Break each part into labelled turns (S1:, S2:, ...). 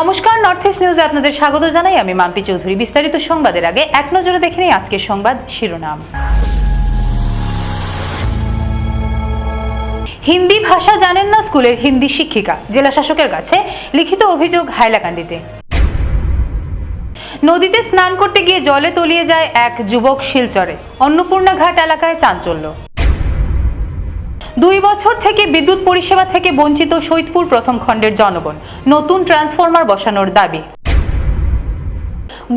S1: নমস্কার north east নিউজে আপনাদের স্বাগত জানাই। আমি মাম্পি চৌধুরী। বিস্তারিত সংবাদের আগে এক নজরে দেখে নিই আজকের সংবাদ শিরোনাম। হিন্দি ভাষা জানেন না স্কুলের হিন্দি শিক্ষিকা। জেলা শাসকের কাছে লিখিত অভিযোগ হাইলাকান্দিতে। নদীতে স্নান করতে গিয়ে জলে তলিয়ে যায় এক যুবক শিলচরে। অন্নপূর্ণা ঘাট এলাকায় চাঞ্চল্য। দুই বছর থেকে বিদ্যুৎ পরিষেবা থেকে বঞ্চিত সৈদপুর প্রথম খণ্ডের জনগণ। নতুন ট্রান্সফরমার বসানোর দাবি।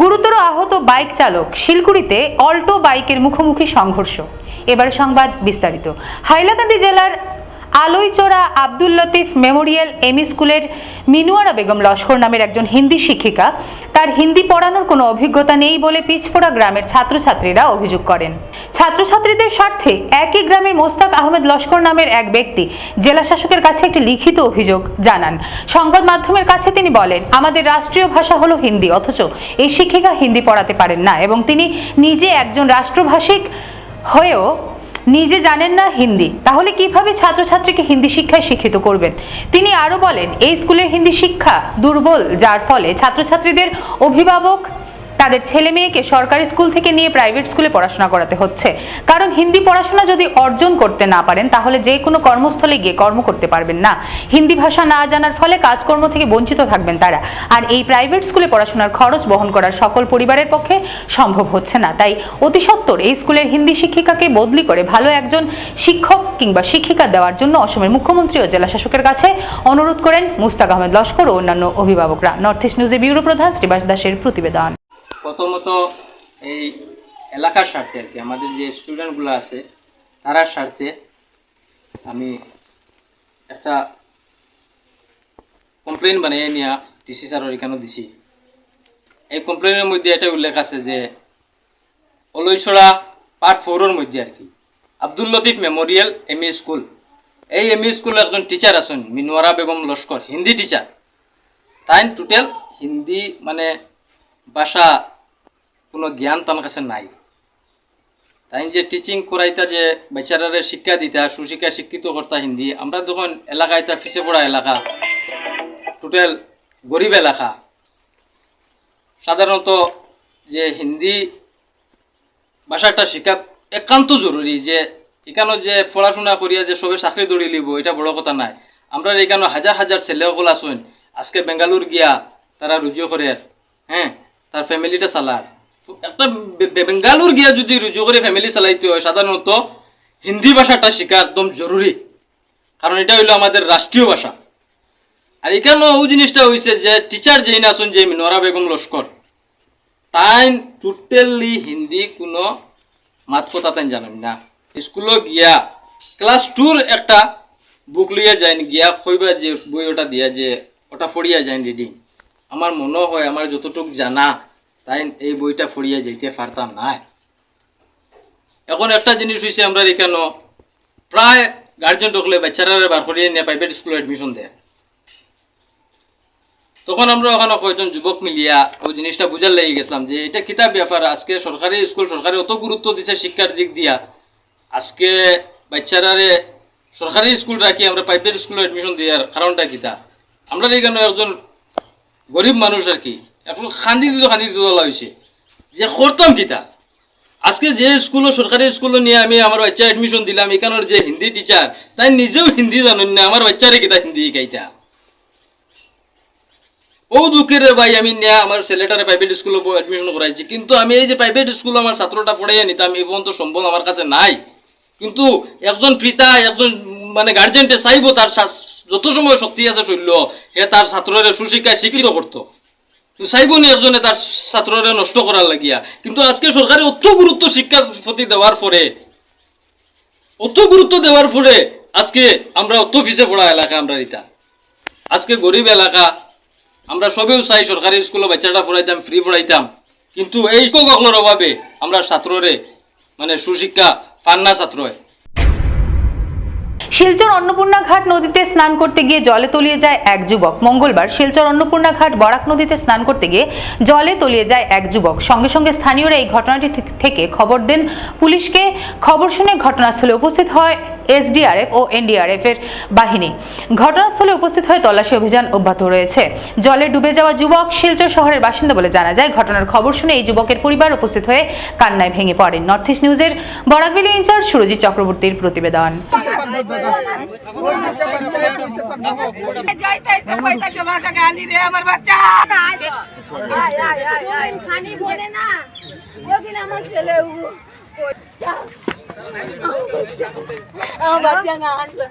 S1: গুরুতর আহত বাইক চালক শিলকুড়িতে অল্টো বাইকের মুখোমুখি সংঘর্ষ। এবার সংবাদ বিস্তারিত। হাইলাকান্দি জেলার আলোইচোরা আব্দুল লতিফ মেমোরিয়াল এমই স্কুলের মিনুয়ারা বেগম লস্কর নামের একজন হিন্দি শিক্ষিকা। তার হিন্দি পড়ানোর কোনো অভিজ্ঞতা নেই বলে পিছপোড়া গ্রামের ছাত্রছাত্রীরা অভিযোগ করেন। ছাত্রছাত্রীদের স্বার্থে একই গ্রামের মোস্তাক আহমেদ লস্কর নামের এক ব্যক্তি জেলা শাসকের কাছে একটি লিখিত অভিযোগ জানান। সংবাদ মাধ্যমের কাছে তিনি বলেন, আমাদের রাষ্ট্রীয় ভাষা হলো হিন্দি, অথচ এই শিক্ষিকা হিন্দি পড়াতে পারেন না এবং তিনি নিজে একজন রাষ্ট্রভাষিক হয়েও নিজে জানেন না হিন্দি। তাহলে কীভাবে ছাত্রছাত্রীকে হিন্দি শিক্ষায় শিক্ষিত করবেন? তিনি আরও বলেন, এই স্কুলের হিন্দি শিক্ষা দুর্বল, যার ফলে ছাত্রছাত্রীদের অভিভাবক তাদের ছেলে মেয়েকে সরকারি স্কুল থেকে নিয়ে প্রাইভেট স্কুলে পড়াশোনা করাতে হচ্ছে। কারণ হিন্দি পড়াশোনা যদি অর্জন করতে না পারেন, তাহলে যে কোনো কর্মস্থলে গিয়ে কর্ম করতে পারবেন না। হিন্দি ভাষা না জানার ফলে কাজকর্ম থেকে বঞ্চিত থাকবেন তারা। আর এই প্রাইভেট স্কুলে পড়াশোনার খরচ বহন করার সকল পরিবারের পক্ষে সম্ভব হচ্ছে না। তাই অতি সত্বর এই স্কুলের হিন্দি শিক্ষিকাকে বদলি করে ভালো একজন শিক্ষক কিংবা শিক্ষিকা দেওয়ার জন্য অসমের মুখ্যমন্ত্রী ও জেলা শাসকের কাছে অনুরোধ করেন মুস্তাক আহমেদ লস্কর ও অন্যান্য অভিভাবকরা। নর্থ ইস্ট নিউজের ব্যুরো প্রধান শ্রীবাস দাসের প্রতিবেদন।
S2: প্রথমত এই এলাকার স্বার্থে আর কি, আমাদের যে স্টুডেন্টগুলো আছে তারার স্বার্থে আমি একটা কমপ্লেন বানিয়ে নিয়ে ডিসি স্যারের এখানে দিছি। এই কমপ্লেনের মধ্যে এটা উল্লেখ আছে যে, অলৈছড়া পার্ট ফোরের মধ্যে আর কি, Abdul Latif memorial M E school. এই এম ই স্কুলে একজন টিচার আছেন মিনুয়ারা বেগম লস্কর, হিন্দি টিচার তাই টোটাল হিন্দি মানে ভাষা কোনো জ্ঞান তো আমার কাছে নাই। তাই যে টিচিং করাইতা যে বেচারারে শিক্ষা দিতা, সুশিক্ষা শিক্ষিত করতা হিন্দি, আমরা যখন এলাকায় তা পিছিয়ে পড়া এলাকা টোটাল গরিব এলাকা, সাধারণত যে হিন্দি ভাষাটা শিক্ষা একান্ত জরুরি যে এখানে যে পড়াশোনা করিয়া যে সবে চাকরি দৌড়ি লিব, এটা বড় কথা নাই। আমরা এখানে হাজার হাজার ছেলেসকল আছেন, আজকে বেঙ্গালুর গিয়া তারা রুজু করে হ্যাঁ তার ফ্যামিলিটা চালার একটা বেঙ্গালুর গিয়া যদি রুজু করে ফ্যামিলি চালাইতে হয়, সাধারণত হিন্দি ভাষাটা শেখা একদম জরুরি। কারণ এটা হইল আমাদের রাষ্ট্রীয় ভাষা। আর এখানেও ওই জিনিসটা হয়েছে যে টিচার যেই না আছেন যে নোরা বেগম লস্কর তাই টোটালি হিন্দি কোনো মাত কথা তাই জানেন না। স্কুলে গিয়া ক্লাস টুর একটা বুক লইয়া যাইন, গিয়া কইবা যে, বই ওটা দিয়া যে, ওটা ফড়িয়া যাইন রিডিং আমার মনে হয়, আমার যতটুক জানা তাই এই বইটা ফড়িয়া যাইতে পারতাম না। এখন একটা জিনিস হয়েছে আমরা এখানে প্রায় গার্জেন ঢুকলে বাচ্চারা বার করিয়ে নিয়ে প্রাইভেট স্কুলে এডমিশন দেয়। তখন আমরা ওখানে কয়েকজন যুবক মিলিয়া ওই জিনিসটা বুঝার লেগে গেছিলাম যে এটা কিতাব ব্যাপার, আজকে সরকারি স্কুল সরকারি অত গুরুত্ব দিছে শিক্ষার দিক দিয়া। আজকে বাচ্চারারে সরকারি স্কুল রাখি আমরা প্রাইভেট স্কুলে এডমিশন দেওয়ার কারণটা কিতা? আমরা এখানে একজন গরিব মানুষ আর কি? এখন খান্দি দিত খান্দি দিত যে করতাম কিতা? আজকে যে স্কুলও, সরকারি স্কুলে নিয়ে আমি আমার বাচ্চা এডমিশন দিলাম, এখানের যে হিন্দি টিচার তাই নিজেও হিন্দি জানেন না, আমার বাচ্চারে কিতা হিন্দি শিখাইতা ও ভাই, আমি নিয়ে আমার ছেলেটারে প্রাইভেট স্কুলে এডমিশন করাইছি। কিন্তু আমি এই যে প্রাইভেট স্কুল আমার ছাত্রটা পড়াইয়া নিতাম, এই পর্যন্ত সম্ভব আমার কাছে নাই। কিন্তু একজন পিতা, একজন মানে গার্জেনটে চাইব, তার যত সময় শক্তি আছে শৈল্য, সে তার ছাত্ররে সুশিক্ষায় শিক্ষিত করতো। কিন্তু চাইব নি একজনে তার ছাত্ররে নষ্ট করার লাগিয়া। কিন্তু আজকে সরকারে অত গুরুত্ব শিক্ষার প্রতি দেওয়ার পরে, অত গুরুত্ব দেওয়ার পরে আজকে আমরা অত পিছিয়ে পড়া এলাকা আমরা এটা। আজকে গরিব এলাকা, আমরা সবেও চাই সরকারি স্কুলে বাচ্চাটা পড়াইতাম ফ্রি পড়াইতাম। কিন্তু এই শিক্ষকগুলোর অভাবে আমরা ছাত্ররে মানে সুশিক্ষা পান না ছাত্র
S1: শিলচর অন্নপূর্ণা ঘাট নদীতে স্নান করতে গিয়ে জলে তলিয়ে যায় এক যুবক। মঙ্গলবার শিলচর অন্নপূর্ণা ঘাট বরাক নদীতে স্নান করতে গিয়ে জলে তলিয়ে যায় এক যুবক। সঙ্গে সঙ্গে স্থানীয়রা এই ঘটনাটি থেকে খবর দেন পুলিশকে। খবর শুনে ঘটনাস্থলে উপস্থিত হয় এসডিআরএফ ও এনডিআরএফ এর বাহিনী। ঘটনাস্থলে উপস্থিত হয়ে তল্লাশি অভিযান অব্যাহত রয়েছে। জলে ডুবে যাওয়া যুবক শিলচর শহরের বাসিন্দা বলে জানা যায়, ঘটনার খবর শুনে এই যুবকের পরিবার উপস্থিত হয়ে কান্নায় ভেঙে পড়েন। নর্থ ইস্ট নিউজের বরাকবেলি ইনচার্জ সুরজিৎ চক্রবর্তীর প্রতিবেদন।
S3: যাইতে এসে পয়সা জমা টাকা আনি রে আমার বাচ্চা
S4: খানি বলে না ওদিন আমার ছেলে উ-
S3: আমার বাচ্চা না আনবে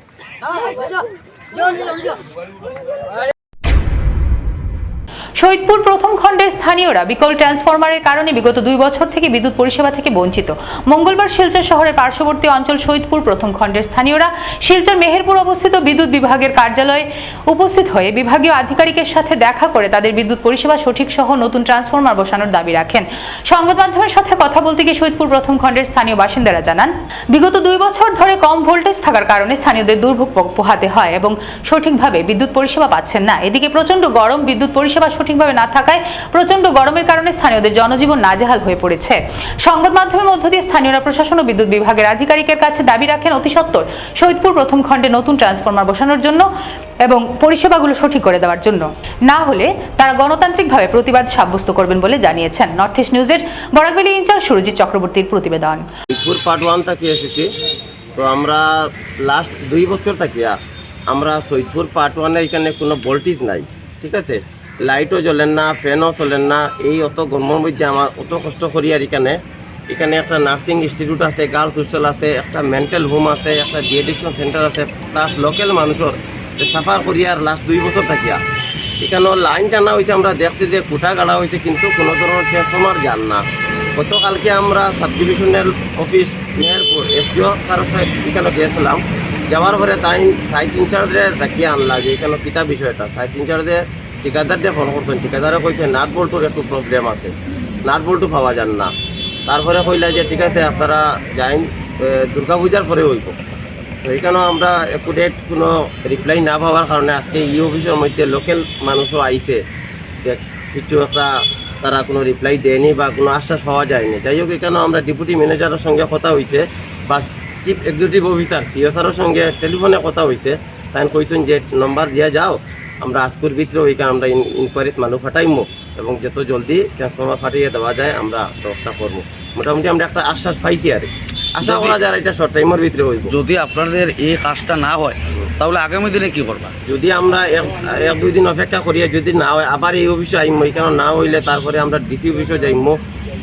S1: শহীদপুর প্রথম খণ্ডের স্থানীয়রা বিকল ট্রান্সফরমারের কারণে বিগত দুই বছর থেকে বিদ্যুৎ পরিষেবা থেকে বঞ্চিত। মঙ্গলবার শিলচর শহরের পার্শ্ববর্তী অঞ্চল শহীদপুর প্রথম খণ্ডের স্থানীয়রা শিলচর মেহেরপুর অবস্থিত বিদ্যুৎ বিভাগের কার্যালয়ে উপস্থিত হয়ে বিভাগীয় আধিকারিকের সাথে দেখা করে তাদের বিদ্যুৎ পরিষেবা সঠিক সহ নতুন ট্রান্সফরমার বসানোর দাবি রাখেন। সংবাদ মাধ্যমের সাথে কথা বলতে গিয়ে শহীদপুর প্রথম খণ্ডের স্থানীয় বাসিন্দারা জানান, বিগত দুই বছর ধরে কম ভোল্টেজ থাকার কারণে স্থানীয়দের দুর্ভোগ পোহাতে হয় এবং সঠিকভাবে বিদ্যুৎ পরিষেবা পাচ্ছেন না। এদিকে প্রচণ্ড গরম বিদ্যুৎ পরিষেবা সঠিকভাবে না থাকায় প্রচণ্ড গরমের কারণে স্থানীয়দের জনজীবন নাজেহাল হয়ে পড়েছে। সংবাদ মাধ্যমের মধ্য দিয়ে স্থানীয়রা প্রশাসন ও বিদ্যুৎ বিভাগের আধিকারিকের কাছে দাবি রাখেন অতি সত্বর শহীদপুর প্রথম খণ্ডে নতুন ট্রান্সফরমার বসানোর জন্য এবং পরিষেবাগুলো সঠিক করে দেওয়ার জন্য। না হলে তারা গণতান্ত্রিকভাবে প্রতিবাদ সাব্যস্ত করবেন বলে জানিয়েছেন নর্থ ইস্ট নিউজের বরাকবেলি ইনচার্জ সুরজিৎ চক্রবর্তীর প্রতিবেদন।
S5: পার্ট ওয়ান থেকে এসেছি। তো আমরা লাস্ট দুই বছর থাকি আমরা সৈদপুর পার্ট ওয়ানে এখানে কোনো ভোল্টেজ নাই, ঠিক আছে? লাইটও জ্বলেন না ফ্যানও চলেন না। এই অত গরমের মধ্যে আমার অত কষ্ট করি আর এখানে এখানে একটা নার্সিং ইনস্টিটিউট আছে গার্লস হোস্টেল আছে, একটা মেন্টাল হোম আছে, একটা ডিএডিকশন সেন্টার আছে প্লাস লোকাল মানুষের সাফার করি আর লাস্ট দুই বছর থাকিয়া। এখানে লাইন টানা হয়েছে আমরা দেখছি যে কুটা গাড়া হয়েছে কিন্তু কোনো ধরনের ট্রান্সফর্মার যান না। গতকালকে আমরা sub divisional office Meherpur SDO sir এখানে গিয়েছিলাম যাওয়ার পরে তাই সাইট ইনচার্জে ডাকিয়ে আনলা যে এখানে কিতা বিষয়টা সাইট ইনচার্জে ঠিকাদার দিয়ে ফোন করছেন, ঠিকাদারে কইছে, নাট বল্টুর একটু প্রবলেম আছে। নাট বল্টু পাওয়া যান না। তারপরে কইলা যে, ঠিক আছে, আপনারা যাইন দুর্গা পূজার পরে হইব। তো এখানেও আমরা একুডেট কোনো রিপ্লাই না পাওয়ার কারণে আজকে ই অফিসের মধ্যে লোকাল মানুষও আইছে যে, কিছু একটা তারা কোনো রিপ্লাই দেয়নি বা কোনো আশ্বাস পাওয়া যায়নি। যাই হোক এখানেও আমরা ডেপুটি ম্যানেজারের সঙ্গে কথা হয়েছে বা চিফ এক্সিকিউটিভ অফিসার সিএসআরের সঙ্গে টেলিফোনে কথা হয়েছে তাই কইছেন যে নম্বর দিয়া যাও। আমরা আজকের ভিতরে ওইখানে আমরা ইনকোয়ারিত মানুষ ফাটাইমো এবং যত জলদি ট্রান্সফর্মার ফাটিয়ে দেওয়া যায় আমরা ব্যবস্থা করব মোটামুটি আমরা একটা আশ্বাস পাইছি আর আশা করা যায় এটা শর্ট টাইমের ভিতরে হইব।
S6: যদি আপনাদের এই কাজটা না হয় তাহলে আগামী দিনে কি করবা?
S5: যদি আমরা এক দুই দিন অপেক্ষা করি আর যদি না হয় আবার এই অফিসে আইম। এখানে না হইলে তারপরে আমরা ডিসি অফিসে যাইম।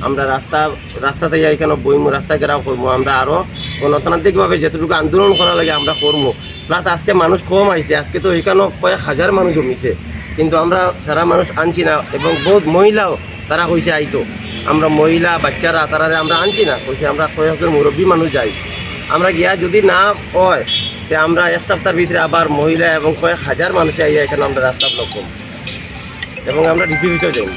S5: আমরা রাস্তা রাস্তাতে এখানে বইমু রাস্তা ঘেরাও করব আমরা আরও গণতান্ত্রিকভাবে যতটুকু আন্দোলন করা লাগে আমরা করব প্লাস আজকে মানুষ কম আইছে, আজকে তো এখানেও কয়েক হাজার মানুষ জমিছে। কিন্তু আমরা সারা মানুষ আনছি না এবং বহুত মহিলাও তারা কইছে আইতো। আমরা মহিলা, বাচ্চারা, তারা আমরা আনছি না, কইছে আমরা কয়েকজন মুরব্বী মানুষ যাই। আমরা গিয়া যদি না হয়, তে আমরা এক সপ্তাহের ভিতরে আবার মহিলা এবং কয়েক হাজার মানুষ আইয়া এখানে আমরা রাস্তা ব্লক করব এবং আমরা ডিসিবিশও যাই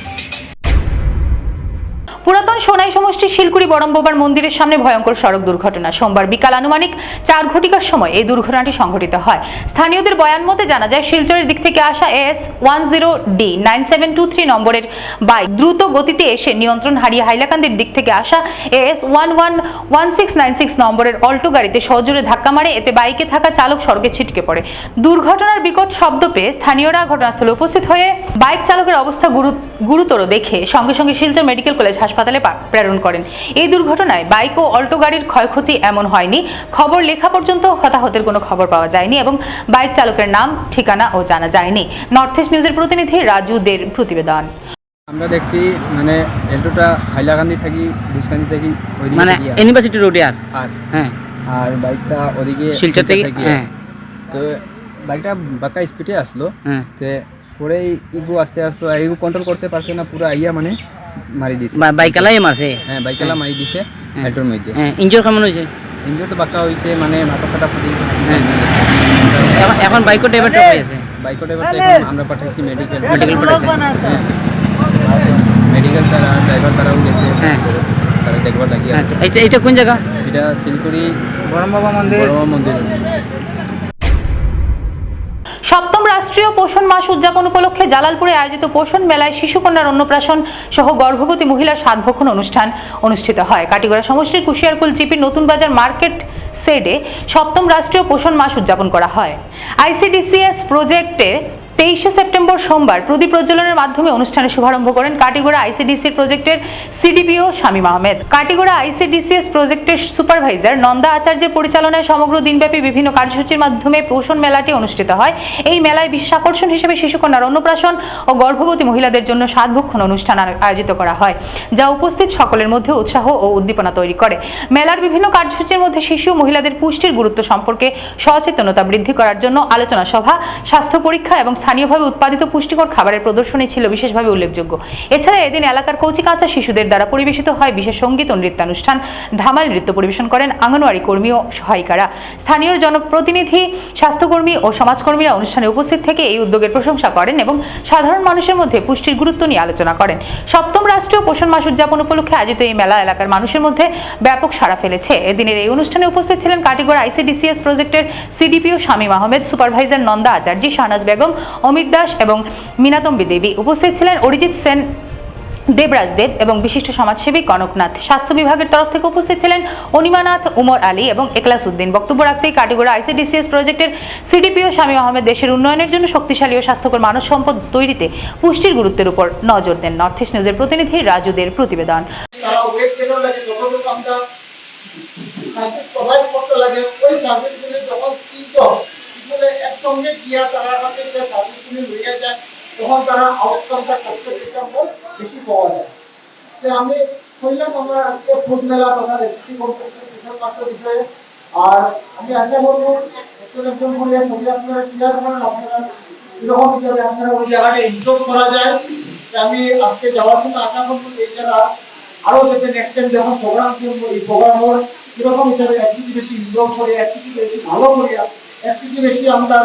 S1: পুরাতন সোনাই সমষ্টি শিলকুড়ি বড়ম্ববার মন্দিরের সামনে ভয়ঙ্কর সড়ক দুর্ঘটনা। সোমবার বিকাল আনুমানিক চার ঘটিকার সময় এই দুর্ঘটনাটি সংঘটিত হয়। স্থানীয়দের বয়ান মতে জানা যায়, শিলচরের দিক থেকে আসা S one zero D nine seven two three নম্বরের বাইক দ্রুত গতিতে এসে নিয়ন্ত্রণ হারিয়ে হাইলাকান্দির দিক থেকে আসা S one one one six nine six নম্বরের অল্টো গাড়িতে সজোরে ধাক্কা মারে, এতে বাইকে থাকা চালক সড়কে ছিটকে পড়ে। দুর্ঘটনার বিকট শব্দ পেয়ে স্থানীয়রা ঘটনাস্থলে উপস্থিত হয়ে বাইক চালকের অবস্থা গুরুতর দেখে সঙ্গে সঙ্গে শিলচর মেডিকেল কলেজ হাসপাতালে পা- প্রেরণ করেন। এই দুর্ঘটনায় বাইক ও অল্টো গাড়ির ক্ষয়ক্ষতি এমন হয়নি। খবর লেখা পর্যন্ত হতাহতের কোনো খবর পাওয়া যায়নি এবং বাইক চালকের নাম ঠিকানা ও জানা যায়নি। নর্থ ইস্ট নিউজের প্রতিনিধি রাজু দের প্রতিবেদন।
S7: আমরা দেখছি মানে এল্টোটা হাইলাকান্দি থাকি বুসকান্দি থাকি
S8: মানে ইউনিভার্সিটি রোডে আর? হ্যাঁ।
S7: আর বাইকটা ওদিকে
S8: শিলচর থেকে হ্যাঁ।
S7: তো বাইকটা বাঁকা স্পিডে আসলো।
S8: হ্যাঁ।
S7: তে পরেই ইগু আস্তে আস্তে ইগু কন্ট্রোল করতে পারছে না পুরো আইয়া মানে। মারি দিছে।
S8: বাইকালাই মারছে
S7: হ্যাঁ বাইকেলা মারি দিছে
S8: হ্যাঁ।
S7: এল্টোর মধ্যে।
S8: হ্যাঁ ইঞ্জোর কেমন হয়েছে
S7: ইঞ্জুর তো বাঁকা হয়েছে মানে মাথা ফাটা ফুটি
S8: হ্যাঁ। এখন এখন বাইকও ড্রাইভারটা হয়ে আছে?
S7: বাইকটা এবার তো আমরা পাঠাইছি মেডিকেল
S8: Medical পাঠাইছে।
S7: মেডিকেল তারা ড্রাইভার তারাও গেছে।
S8: হ্যাঁ।
S7: তারা দেখবার লাগি
S8: আচ্ছা এটা এটা কোন জায়গা
S7: এটা শিলকুড়ি
S8: বরম বাবা মন্দির
S7: বড়মা মন্দির
S1: রাষ্ট্রীয় পোষণ মাস উদযাপন উপলক্ষে জালালপুরে আয়োজিত পোষণ মেলায় শিশুকন্যার অন্নপ্রাশন সহ গর্ভবতী মহিলার সাতভক্ষণ অনুষ্ঠান অনুষ্ঠিত হয়। কাটিগড়া সমষ্টির কুশিয়ারকুল জিপির নতুন বাজার মার্কেট সেডে সপ্তম রাষ্ট্রীয় পোষণ মাস উদযাপন করা হয়। আইসিডিসিএস প্রজেক্টে তেইশে সেপ্টেম্বর সোমবার প্রদীপ প্রজ্বলনের মাধ্যমে অনুষ্ঠানের শুভারম্ভ করেন কাটিগড়া আইসিডিসির প্রজেক্টের সিডিপিও শামীম আহমেদ। কাটিগড়া আইসিডিসিএস প্রজেক্টের সুপারভাইজার নন্দা আচার্যের পরিচালনায় সমগ্র দিনব্যাপী বিভিন্ন কার্যসূচির মাধ্যমে পোষণ মেলাটি অনুষ্ঠিত হয়। এই মেলায় বিশেষ আকর্ষণ হিসেবে শিশুকন্যার অন্নপ্রাশন ও গর্ভবতী মহিলাদের জন্য সাতভক্ষণ অনুষ্ঠান আয়োজিত করা হয়, যা উপস্থিত সকলের মধ্যে উৎসাহ ও উদ্দীপনা তৈরি করে। মেলার বিভিন্ন কার্যসূচির মধ্যে শিশু মহিলাদের পুষ্টির গুরুত্ব সম্পর্কে সচেতনতা বৃদ্ধি করার জন্য আলোচনা সভা, স্বাস্থ্য পরীক্ষা এবং স্থানীয়ভাবে উৎপাদিত পুষ্টিকর খাবারের প্রদর্শনী ছিল বিশেষভাবে উল্লেখযোগ্য। এছাড়া এদিন এলাকার কচি কাঁচা শিশুদের দ্বারা পরিবেশিত হয়। বিশেষ সংগীত ও নৃত্যানুষ্ঠান ধামাল নৃত্য পরিবেশন করেন আঙ্গনওয়াড়ি কর্মী ও সহায়িকারা। স্থানীয় জনপ্রতিনিধি, স্বাস্থ্যকর্মী ও সমাজকর্মীরা অনুষ্ঠানে উপস্থিত থেকে এই উদ্যোগের প্রশংসা করেন এবং সাধারণ মানুষের মধ্যে পুষ্টির গুরুত্ব নিয়ে আলোচনা করেন। সপ্তম রাষ্ট্রীয় পোষণ মাস উদযাপন উপলক্ষে আয়োজিত এই মেলা এলাকার মানুষের মধ্যে ব্যাপক সাড়া ফেলেছে। এদিনের এই অনুষ্ঠানে উপস্থিত ছিলেন কাটিগড় আইসিডিসিএস প্রজেক্টের সিডিপিও শামীম আহমেদ, সুপারভাইজার নন্দা আচার্য, শাহনাজ বেগম অমিত দাস এবং মিনাতম্বী দেবী। উপস্থিত ছিলেন অরিজিৎ সেন, দেবরাজ দেব এবং বিশিষ্ট সমাজসেবী কনকনাথ। স্বাস্থ্য বিভাগের তরফ থেকে উপস্থিত ছিলেন অনিমানাথ, উমর আলী এবং একলাস উদ্দিন। বক্তব্য রাখতেই কাটিগড়া আইসিডিসিএস প্রজেক্টের সিডিপিও স্বামী আহমেদ দেশের উন্নয়নের জন্য শক্তিশালী ও স্বাস্থ্যকর মানব সম্পদ তৈরিতে পুষ্টির গুরুত্বের উপর নজর দেন নর্থ ইস্ট নিউজের প্রতিনিধি রাজুদের প্রতিবেদন।
S9: লাগে যখন তিনজন পিপলে একসঙ্গে গিয়া তারা কাছে যে সার্ভিসগুলি লইয়া যায়, তখন তারা আউটকামটা করতে চেষ্টা বেশি পাওয়া যায়। যে আমি শুনলাম আমরা আজকে ফুড মেলা তথা রেসিপি কম্পিটিশন বিশাল মাসের বিষয়ে। আর আমি আশা করব একজন একজন করে ছবি আপনারা শেয়ার করেন, আপনারা এরকম হিসাবে আপনারা ওই জায়গাটা ইনস্টল করা যায়। যে আমি আজকে যাওয়ার সময় আশা করব এই জায়গা আরও যাতে নেক্সট টাইম যখন প্রোগ্রাম করব, এই প্রোগ্রামের এরকম হিসাবে অ্যাক্টিভিটি বেশি ইনভলভ করে অ্যাক্টিভিটি বেশি ভালো অ্যাক্টিভিটি বেশি আমরা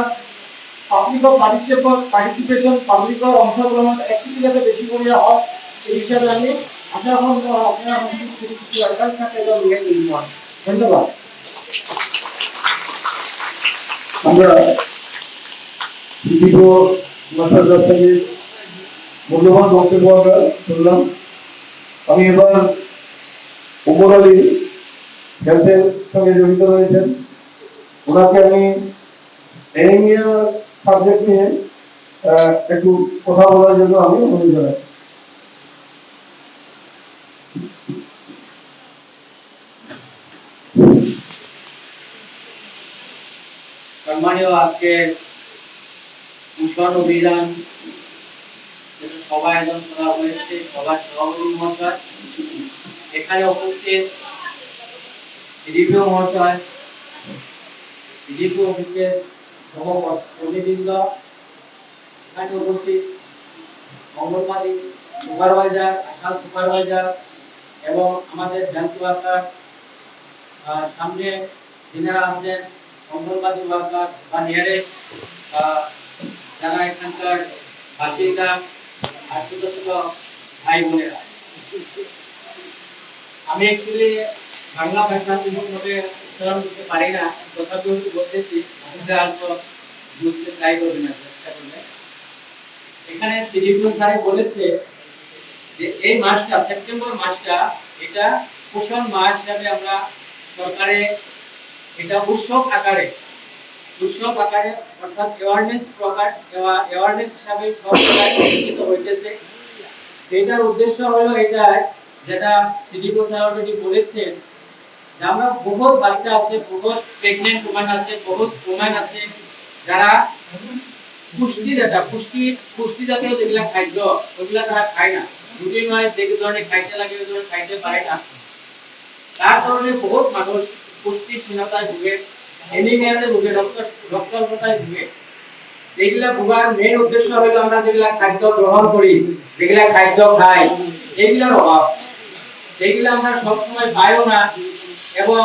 S9: পাবলিকও পার্টিসিপেট পার্টিসিপেশন পাবলিকও অংশগ্রহণ অ্যাক্টিভিটি যাতে বেশি করিয়া হয় এই হিসাবে আমি আশা করব আপনারা কিছু কিছু অ্যাডভাইস থাকে ধন্যবাদ।
S10: আমরা মূল্যবান বক্তব্য আমরা শুনলাম। আমি এবার আলী হেলথের সঙ্গে জড়িত রয়েছেন। ওনাকে আমি অ্যানিমিয়া সাবজেক্ট নিয়ে একটু কথা বলার জন্য আমি অনুরোধ জানাই।
S8: সম্মানীয় আজকে পুষ্কর অভিযান, যেটা সভা আয়োজন করা হয়েছে সভার সভাপতি মহাশয়। এখানে উপস্থিত ডিডিপিও মহাশয় ডিডিপি অফিসের সহ প্রতিবৃন্দ এখানে উপস্থিত অঙ্গনবাদী সুপারভাইজার আশা সুপারভাইজার এবং আমাদের হেলথ ওয়ার্কার। সামনে যিনারা আছেন অঙ্গনবাদী ওয়ার্কার বা নিয়ারে যারা এখানকার বাসিন্দা আর ছোট ছোট ভাই বোনেরা। আমি অ্যাকচুয়ালি বাংলা ভাষা ঠিকভাবে উচ্চারণ করতে পারি না, তথাপিও বলতেছি আমাদের অল্প বুঝতে ট্রাই করবেন না, চেষ্টা করলে এখানে সিডিপিও স্যার বলেছে যে এই মাসটা, সেপ্টেম্বর মাসটা, এটা পোষণ মাস হিসাবে আমরা সরকারে, এটা উৎসব আকারে উৎসব আকারে অর্থাৎ অ্যাওয়ারনেস প্রকার অ্যাওয়ারনেস হিসাবে সব জায়গায় হইতেছে। এটার উদ্দেশ্য হলো এটা যেটা সিডিপো স্যার অলরেডি বলেছেন যে আমরা বহুত বাচ্চা আছে, বহুত প্রেগনেন্ট ওম্যান আছে, বহুত ওম্যান আছে, যারা পুষ্টি যেটা পুষ্টি পুষ্টি জাতীয় যেগুলা খাদ্য ওগুলা তারা খায় না। রুটিন ওয়াইজ যে ধরনের খাইতে লাগে ওই ধরনের খাইতে পারে না। তার কারণে বহুত মানুষ পুষ্টিহীনতায় ভুগে অ্যানিমিয়াতে ভুগে রক্ত রক্তাল্পতায় ভুগে। এগুলা ভোগার মেইন উদ্দেশ্য হলো আমরা যেগুলা খাদ্য গ্রহণ করি যেগুলা খাদ্য খাই এগুলার অভাব যেগুলা আমরা সবসময় পাইও না। এবং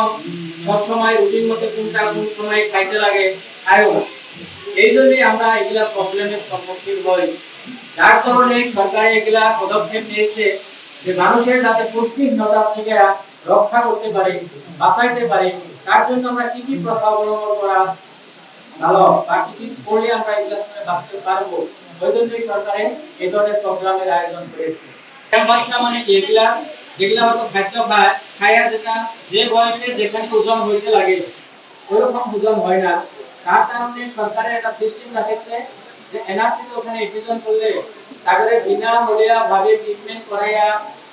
S8: সবসময় রুটিন মতো কোনটা কোন সময় খাইতে লাগে, খাইও না। এই জন্যই আমরা এগুলা প্রবলেমের সম্মুখীন হই। যার কারণে সরকার এগুলা পদক্ষেপ নিয়েছে যে মানুষের যাতে পুষ্টিহীনতা থেকে রক্ষা করতে পারে, বাঁচাইতে পারে, তার জন্য আমরা কি কি প্রথা অবলম্বন করা ভালো বা কি কি করলে আমরা এগুলো থেকে বাঁচতে পারব, ওই জন্যই সরকারে এই ধরনের প্রোগ্রামের আয়োজন করেছে। মানে এগুলা যেগুলা হয়তো খাদ্য খায় যেটা যে বয়সে যেখানে ওজন হইতে লাগে, ওইরকম ওজন হয় না। তার কারণে সরকারের একটা সিস্টেম রাখেছে যে এনআরসি ওখানে এডমিশন করলে তাদের বিনামূল্যা ভাবে ট্রিটমেন্ট করাইয়া,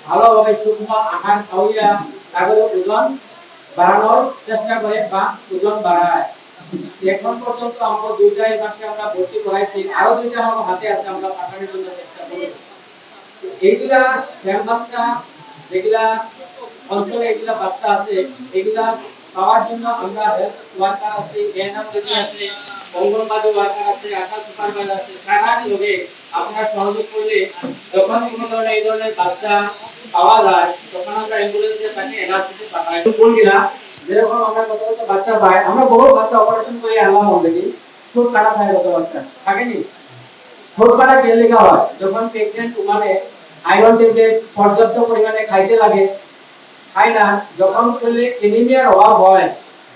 S8: ভালোভাবে শুকনো আহার খাওয়াইয়া তাদের ওজন বাড়ানোর চেষ্টা করে বা ওজন বাড়ায়। এখন পর্যন্ত আমরা দুইটাই মাসে আমরা ভর্তি করাইছি আরও দুইটা আমার হাতে আছে, আমরা পাঠানোর জন্য চেষ্টা করি এইগুলা বাচ্চা যেগুলা অঞ্চলে এগুলা আছে, এগুলা পাওয়ার জন্য আমরা হেলথ ওয়ার্কার আছে আছে অঙ্গনবাদী ওয়ার্কার আছে, আশা সুপারভাইজার আছে, সারা লোকে সহযোগ করলে যখন কোনো ধরনের এই ধরনের বাচ্চা পাওয়া যায়, তখন আমরা অ্যাম্বুলেন্সে তাকে এনআরসিতে পাঠাই। যেরকম আমরা কত কত বাচ্চা পাই, আমরা বহু বাচ্চা অপারেশন করে আনলাম অলরেডি খুব খারাপ হয় কত বাচ্চা। থাকেনি? ছোটবেলা কে লেখা হয়, যখন প্রেগনেন্ট উমানে আয়রন ট্যাবলেট পর্যাপ্ত পরিমাণে খাইতে লাগে। খায় না যখন শরীরে এনিমিয়ার অভাব হয়।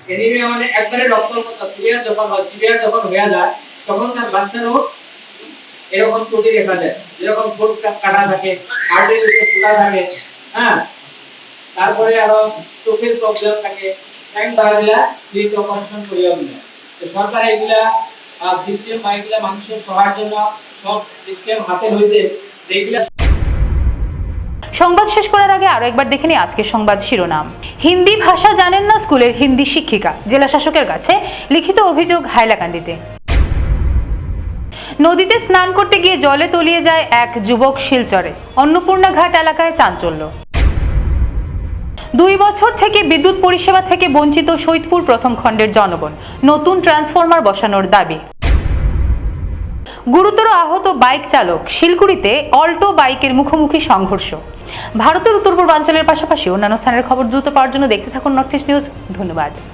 S8: এনিমিয়া মানে একবারে রক্তল্পতা সিরিয়াস যখন হয় সিভিয়ার যখন হয়ে যায়, তখন তার বাচ্চারও এরকম ত্রুটি দেখা যায়। যেরকম কা- কাটা থাকে, হার্টের ভিতরে ফোলা থাকে হ্যাঁ? তারপরে আরও চোখের প্রবলেম থাকে। টাইম বাড়া দিলা ফ্রি অপারেশন করিয়া দিলে তো সরকার এগুলা সিস্টেম বা এগুলা মানুষের সহায়ের জন্য সব সিস্টেম হাতে হয়েছে যেগুলা
S1: সংবাদ শেষ করার আগে আরও একবার দেখে নিই আজকের সংবাদ শিরোনাম। হিন্দি ভাষা জানেন না স্কুলের হিন্দি শিক্ষিকা, জেলা শাসকের কাছে লিখিত অভিযোগ হাইলাকান্দিতে। নদীতে স্নান করতে গিয়ে জলে তলিয়ে যায় এক যুবক শিলচরে, অন্নপূর্ণা ঘাট এলাকায় চাঞ্চল্য। দুই বছর থেকে বিদ্যুৎ পরিষেবা থেকে বঞ্চিত সৈদপুর প্রথম খণ্ডের জনগণ, নতুন ট্রান্সফরমার বসানোর দাবি। গুরুতর আহত বাইক চালক শিলকুড়িতে অল্টো বাইকের মুখোমুখি সংঘর্ষ। ভারতের উত্তর পূর্বাঞ্চলের পাশাপাশি অন্যান্য স্থানের খবর দ্রুত পাওয়ার জন্য দেখতে থাকুন নর্থ ইস্ট নিউজ ধন্যবাদ।